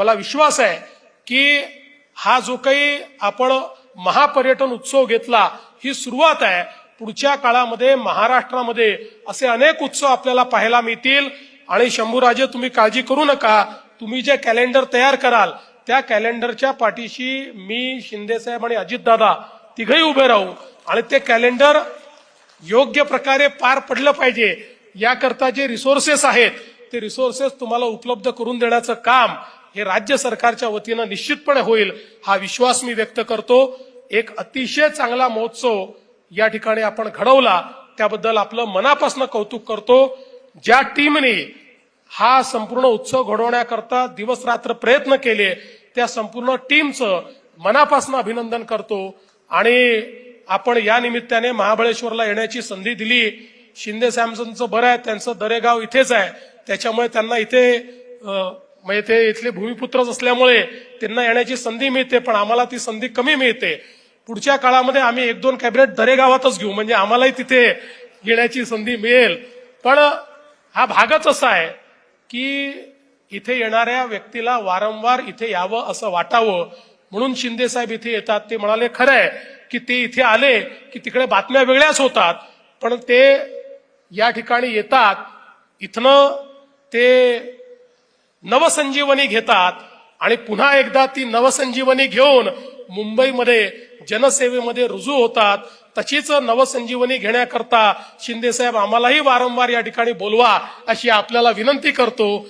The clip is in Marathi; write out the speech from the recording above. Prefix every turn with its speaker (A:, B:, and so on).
A: मला विश्वास आहे की हा जो काही आपण महापर्यटन उत्सव घेतला ही सुरुवात आहे. पुढच्या काळामध्ये महाराष्ट्रामध्ये असे अनेक उत्सव आपल्याला पाहायला मिळतील. आणि शंभूराजे तुम्ही काळजी करू नका. तुम्ही जे कॅलेंडर तयार कराल त्या कॅलेंडरच्या पाठीशी मी शिंदेसाहेब आणि अजितदादा तिघही उभे राहू. आणि ते कॅलेंडर योग्य प्रकारे पार पडलं पाहिजे. याकरता जे रिसोर्सेस आहेत ते रिसोर्सेस तुम्हाला उपलब्ध करून देण्याचं काम हे राज्य सरकारच्या वतीनं निश्चितपणे होईल हा विश्वास मी व्यक्त करतो. एक अतिशय चांगला महोत्सव या ठिकाणी आपण घडवला त्याबद्दल आपलं मनापासून कौतुक करतो. ज्या टीमने हा संपूर्ण उत्सव घडवण्याकरता दिवस रात्र प्रयत्न केले त्या संपूर्ण टीमचं मनापासून अभिनंदन करतो. आणि आपण या निमित्ताने महाबळेश्वरला येण्याची संधी दिली. शिंदे सॅमसनचं बरं आहे त्यांचं दरेगाव इथेच आहे. त्याच्यामुळे त्यांना इथे मग म्हणजे ते इथले भूमिपुत्रच असल्यामुळे त्यांना येण्याची संधी मिळते पण आम्हाला ती संधी कमी मिळते. पुढच्या काळामध्ये आम्ही एक दोन कॅबिनेट दरेगावातच घेऊ म्हणजे आम्हालाही तिथे येण्याची संधी मिळेल. पण हा भागच असा आहे की इथे येणाऱ्या व्यक्तीला वारंवार इथे यावं असं वाटावं. म्हणून शिंदे साहेब इथे येतात ते म्हणाले खरं आहे की ते इथे आले की तिकडे बातम्या वेगळ्याच होतात पण ते या ठिकाणी येतात. इथनं ते नवसंजीवनी घेतात आणि पुन्हा एकदा ती नवसंजीवनी घेऊन मुंबईमध्ये जनसेवेमध्ये रुजू होतात. तशीच नवसंजीवनी घेण्याकरता शिंदेसाहेब आम्हालाही वारंवार या ठिकाणी बोलवा अशी आपल्याला विनंती करतो.